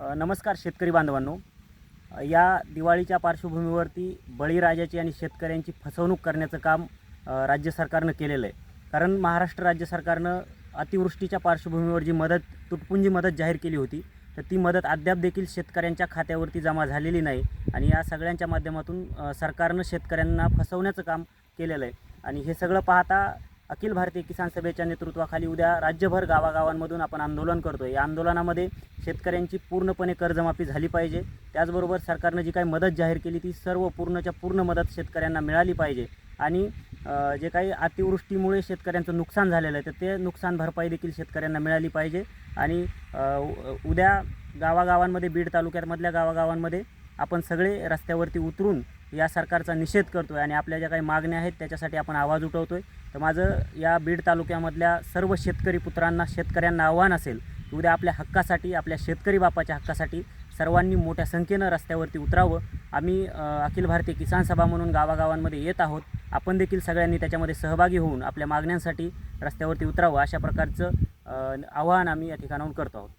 नमस्कार शेतकरी बांधवांनो. या दिवाळीच्या पार्श्वभूमीवरती बळीराजाची आणि शेतकऱ्यांची फसवणूक करण्याचं काम राज्य सरकारनं केलेलं आहे. कारण महाराष्ट्र राज्य सरकारनं अतिवृष्टीच्या पार्श्वभूमीवर जी मदत तुटपुंजी मदत जाहीर केली होती तर ती मदत अद्याप देखील शेतकऱ्यांच्या खात्यावरती जमा झालेली नाही आणि या सगळ्यांच्या माध्यमातून सरकारनं शेतकऱ्यांना फसवण्याचं काम केलेलं आहे. आणि हे सगळं पाहता अखिल भारतीय किसान सभेच्या नेतृत्वाखाली उद्या राज्यभर गावागावांमधून आपण आंदोलन करतो या आंदोलनामध्ये शेतकऱ्यांची पूर्णपणे कर्जमाफी झाली पाहिजे. त्याचबरोबर सरकारनं जी काही मदत जाहीर केली ती सर्व पूर्णच्या पूर्ण मदत शेतकऱ्यांना मिळाली पाहिजे. आणि जे काही अतिवृष्टीमुळे शेतकऱ्यांचं नुकसान झालेलं आहे तर ते नुकसान भरपाई देखील शेतकऱ्यांना मिळाली पाहिजे. आणि उद्या गावागावांमध्ये बीड तालुक्यामधल्या गावागावांमध्ये आपण सगळे रस्त्यावरती उतरून या सरकारचा निषेध करतो आहे आणि आपल्या ज्या काही मागण्या आहेत त्याच्यासाठी आपण आवाज उठवतो आहे तर माझं या बीड तालुक्यामधल्या सर्व शेतकरी पुत्रांना शेतकऱ्यांना आव्हान असेल की उद्या आपल्या हक्कासाठी आपल्या शेतकरी बापाच्या हक्कासाठी सर्वांनी मोठ्या संख्येनं रस्त्यावरती उतरावं. आम्ही अखिल भारतीय किसान सभा म्हणून गावागावांमध्ये येत आहोत. आपण देखील सगळ्यांनी त्याच्यामध्ये सहभागी होऊन आपल्या मागण्यांसाठी रस्त्यावरती उतरावं अशा प्रकारचं आव्हान आवाहन आम्ही या ठिकाणाहून करतो आहोत.